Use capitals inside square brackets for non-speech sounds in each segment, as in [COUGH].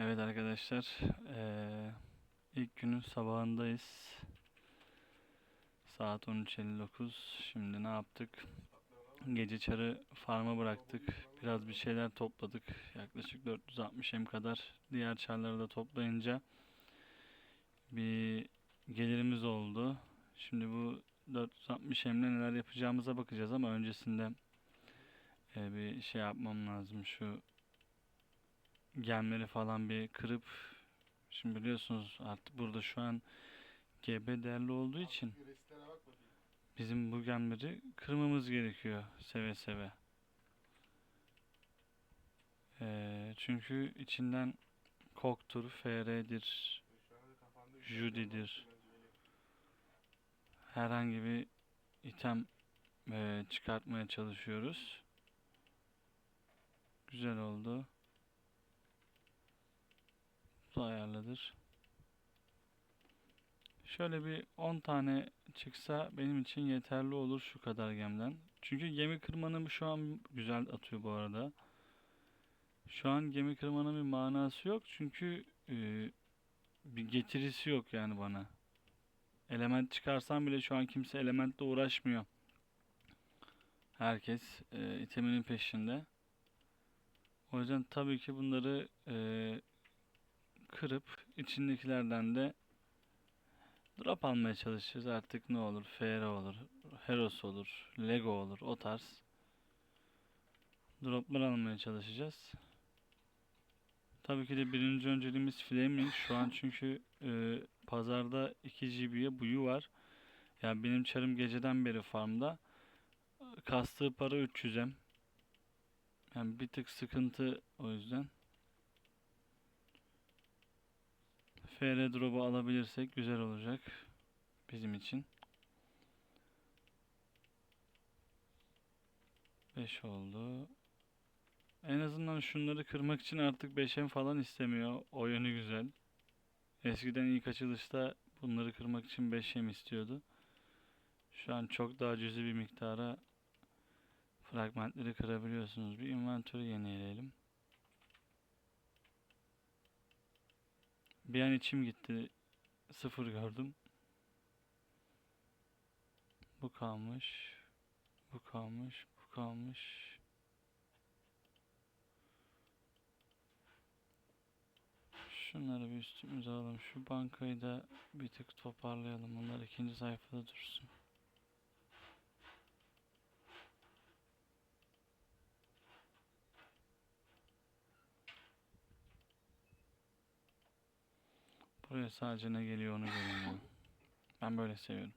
Evet arkadaşlar, eee, ilk günün sabahındayız. Saat 13.59. Şimdi ne yaptık? Gece çarı farma bıraktık. Biraz bir şeyler topladık. Yaklaşık 460 em kadar. Diğer çarları da toplayınca bir gelirimiz oldu. Şimdi bu 460 emle neler yapacağımıza bakacağız ama öncesinde eee, bir şey yapmam lazım. Şu gemleri falan bir kırıp şimdi biliyorsunuz artık burada şu an GB değerli olduğu için bizim bu gemleri kırmamız gerekiyor seve seve. Ee, çünkü içinden Kok'tur, FR'dir, Judy'dir. herhangi bir item e, çıkartmaya çalışıyoruz. Güzel oldu. Da ayarlıdır. Şöyle bir 10 tane çıksa benim için yeterli olur şu kadar gemden. Çünkü gemi kırmanın şu an güzel atıyor bu arada. Şu an gemi kırmanın bir manası yok çünkü e, bir getirisi yok yani bana. Element çıkarsam bile şu an kimse elementle uğraşmıyor. Herkes e, iteminin peşinde. O yüzden tabii ki bunları e, kırıp içindekilerden de drop almaya çalışacağız. Artık ne olur? FR olur, Heros olur, Lego olur, o tarz droplar almaya çalışacağız. Tabii ki de birinci önceliğimiz Flaming. Şu an çünkü e, pazarda 2 GB'ye buyu var. Yani benim çarım geceden beri farmda. Kastığı para 300M. Yani bir tık sıkıntı o yüzden. FR drop'u alabilirsek güzel olacak bizim için. 5 oldu. En azından şunları kırmak için artık 5M falan istemiyor. O yönü güzel. Eskiden ilk açılışta bunları kırmak için 5M istiyordu. Şu an çok daha cüzi bir miktara fragmentleri kırabiliyorsunuz. Bir inventörü yenileyelim. Bir an içim gitti. Sıfır gördüm. Bu kalmış. Bu kalmış. Bu kalmış. Şunları bir üstümüze alalım. Şu bankayı da bir tık toparlayalım. Bunlar ikinci sayfada dursun. Buraya sadece ne geliyor onu ya. Ben böyle seviyorum.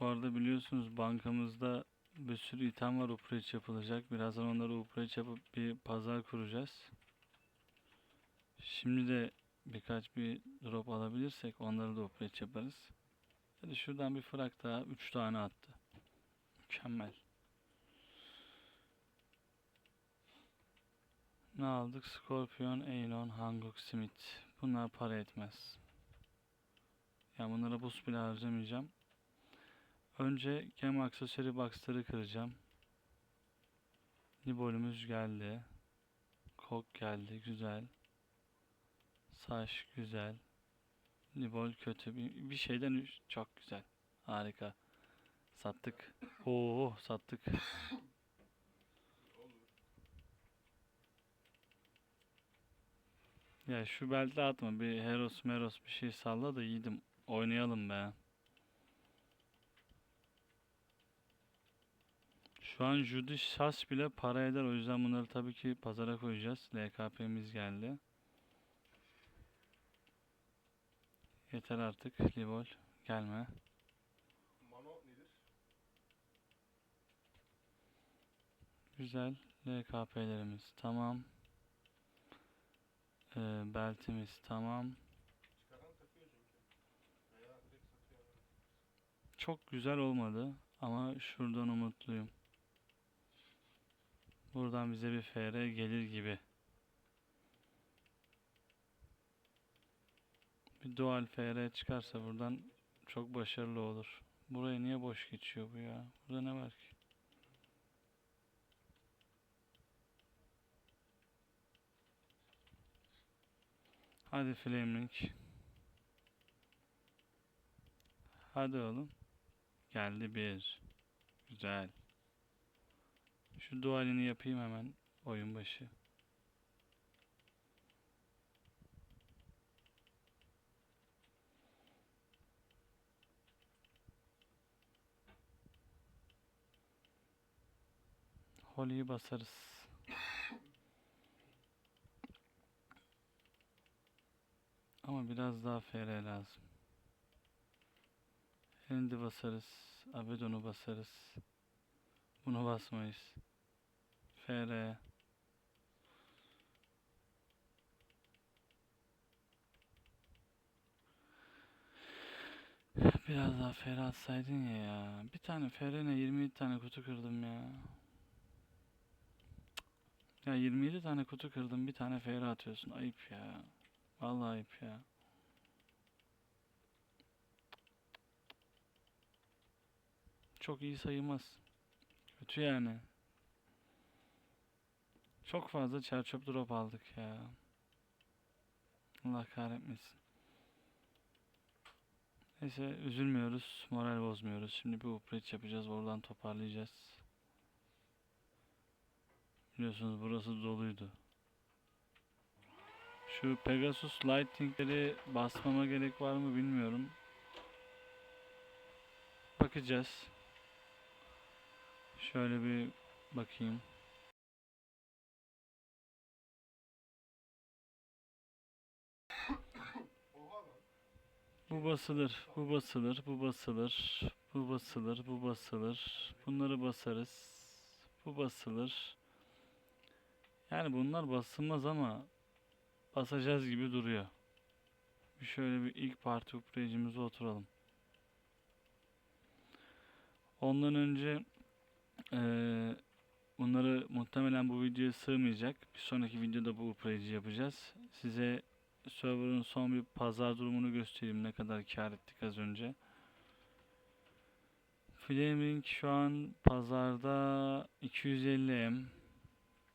Bu arada biliyorsunuz bankamızda bir sürü item var upgrade yapılacak. Birazdan onları upgrade yapıp bir pazar kuracağız. Şimdi de birkaç bir drop alabilirsek onları da upgrade yaparız. Hadi şuradan bir frak daha 3 tane attı. Mükemmel. Ne aldık? Scorpion, Aeon, Hanguk, Smith. Bunlar para etmez. Yani bunlara boost bile harcamayacağım. Önce Gem Accessory Box'ları kıracağım. Nibolümüz geldi. Kok geldi. Güzel. Saç güzel. Nibol kötü. Bir, bir şeyden çok güzel. Harika. Sattık. Oo sattık. Ya şu belte atma. Bir Heros Meros bir şey salla da yiğidim. Oynayalım be. Şu an Judy Şas bile para eder. O yüzden bunları tabii ki pazara koyacağız. LKP'miz geldi. Yeter artık. Livol gelme. Mano nedir? Güzel. LKP'lerimiz tamam. Ee, beltimiz tamam. Çok güzel olmadı ama şuradan umutluyum. Buradan bize bir FR gelir gibi. Bir dual FR çıkarsa buradan çok başarılı olur. Buraya niye boş geçiyor bu ya? Burada ne var ki? Hadi Flaming. Hadi oğlum. Geldi bir. Güzel. Şu dualini yapayım hemen oyun başı. Holy'yi basarız. Ama biraz daha FR lazım. Hand'i basarız. Abaddon'u basarız. Bunu basmayız. FR. Biraz daha FR atsaydın ya ya. Bir tane FR'ne 27 tane kutu kırdım ya. Ya 27 tane kutu kırdım bir tane FR atıyorsun. Ayıp ya. Vallahi ayıp ya. Çok iyi sayılmaz. Kötü yani. Çok fazla çerçöp drop aldık ya. Allah kahretmesin. Neyse üzülmüyoruz, moral bozmuyoruz. Şimdi bir upgrade yapacağız, oradan toparlayacağız. Biliyorsunuz burası doluydu. Şu Pegasus Lightning'leri basmama gerek var mı bilmiyorum. Bakacağız. Şöyle bir bakayım. Bu basılır, bu basılır, bu basılır, bu basılır, bu basılır. Bunları basarız. Bu basılır. Yani bunlar basılmaz ama basacağız gibi duruyor. Bir şöyle bir ilk parti upgrade'imize oturalım. Ondan önce eee, bunları muhtemelen bu videoya sığmayacak. Bir sonraki videoda bu upgrade'i yapacağız. Size server'ın son bir pazar durumunu göstereyim ne kadar kar ettik az önce. Flaming şu an pazarda 250 M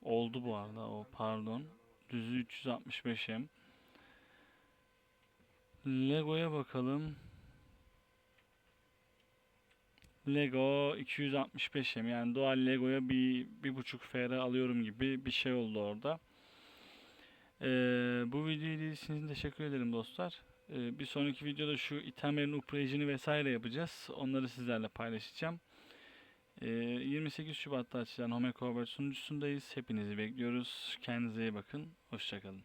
oldu bu arada o pardon. Düzü 365 M. Lego'ya bakalım. Lego 265 M yani doğal Lego'ya bir bir buçuk FR alıyorum gibi bir şey oldu orada. Ee, bu videoyu izlediğiniz için teşekkür ederim dostlar. Ee, bir sonraki videoda şu itemlerin upgrade'ini vesaire yapacağız. Onları sizlerle paylaşacağım. Ee, 28 Şubat'ta açılan Home Cover sunucusundayız. Hepinizi bekliyoruz. Kendinize iyi bakın. Hoşçakalın.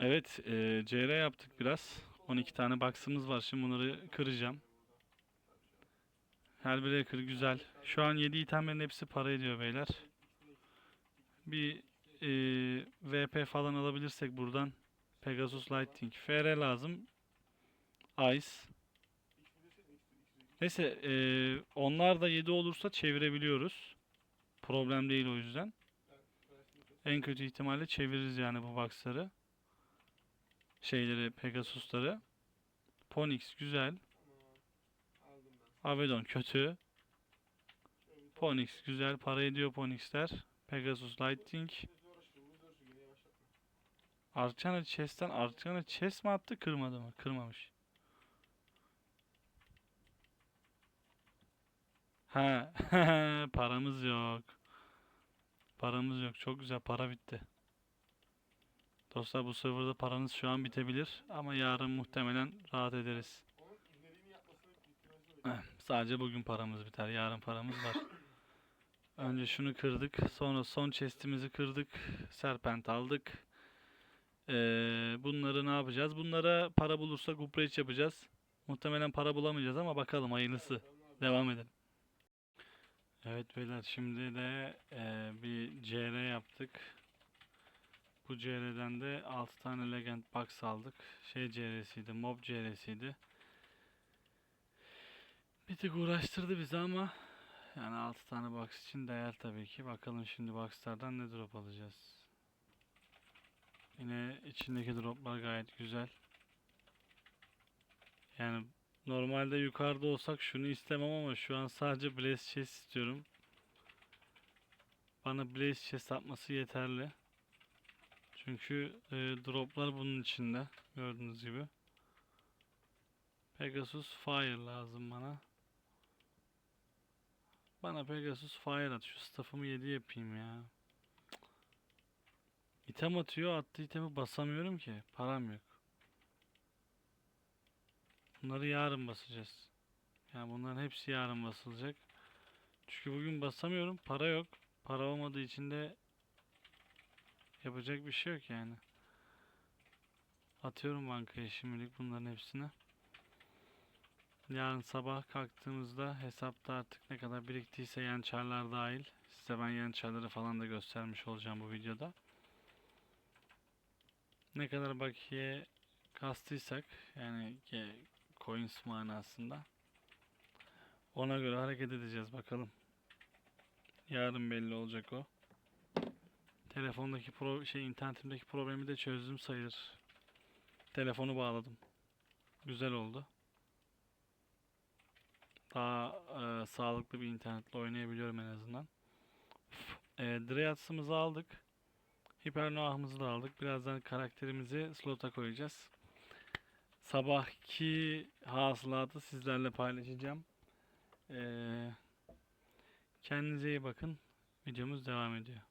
Evet, e, CR yaptık biraz. 12 tane box'ımız var. Şimdi bunları kıracağım. Her biri kır güzel. Şu an 7 itemlerin hepsi para ediyor beyler. Bir e, VP falan alabilirsek buradan Pegasus Lightning. FR lazım. Ice. Neyse e, onlar da 7 olursa çevirebiliyoruz. Problem değil o yüzden. En kötü ihtimalle çeviririz yani bu box'ları. Şeyleri, Pegasus'ları. Ponix güzel. Avedon kötü. Ponix güzel. Para ediyor Ponix'ler. Pegasus yavaşlatma. Arcana Chest'ten Arcana Chest mi attı kırmadı mı? Kırmamış. Ha, [LAUGHS] paramız yok. Paramız yok. Çok güzel para bitti. Dostlar bu serverda paranız şu an bitebilir ama yarın muhtemelen rahat ederiz. [CLEARS THROAT] Sadece bugün paramız biter. Yarın paramız var. [LAUGHS] Önce şunu kırdık. Sonra son chest'imizi kırdık. Serpent aldık. Ee, bunları ne yapacağız? Bunlara para bulursak upgrade yapacağız. Muhtemelen para bulamayacağız ama bakalım hayırlısı. Devam edelim. Evet beyler şimdi de eee, bir CR yaptık. Bu CR'den de 6 tane Legend Box aldık. Şey CR'siydi, Mob CR'siydi. Bir tık uğraştırdı bizi ama yani 6 tane box için değer tabii ki. Bakalım şimdi boxlardan ne drop alacağız. Yine içindeki droplar gayet güzel. Yani normalde yukarıda olsak şunu istemem ama şu an sadece Blaze Chest istiyorum. Bana Blaze Chest atması yeterli. Çünkü e, droplar bunun içinde. Gördüğünüz gibi. Pegasus Fire lazım bana. Bana Pegasus Fire at. Şu staff'ımı 7 yapayım ya. İtem atıyor. Attığı itemi basamıyorum ki. Param yok. Bunları yarın basacağız. Yani bunların hepsi yarın basılacak. Çünkü bugün basamıyorum. Para yok. Para olmadığı için de yapacak bir şey yok yani. Atıyorum bankaya şimdilik bunların hepsini. Yarın sabah kalktığımızda hesapta artık ne kadar biriktiyse yan çarlar dahil. Size ben yan çarları falan da göstermiş olacağım bu videoda. Ne kadar bakiye kastıysak yani coins manasında ona göre hareket edeceğiz bakalım. Yarın belli olacak o. Telefondaki pro şey internetimdeki problemi de çözdüm sayılır. Telefonu bağladım. Güzel oldu. Daha e, sağlıklı bir internetle oynayabiliyorum en azından. E, Dryads'ımızı aldık. Hipernoah'ımızı da aldık. Birazdan karakterimizi slota koyacağız. Sabahki hasılatı sizlerle paylaşacağım. E, kendinize iyi bakın. Videomuz devam ediyor.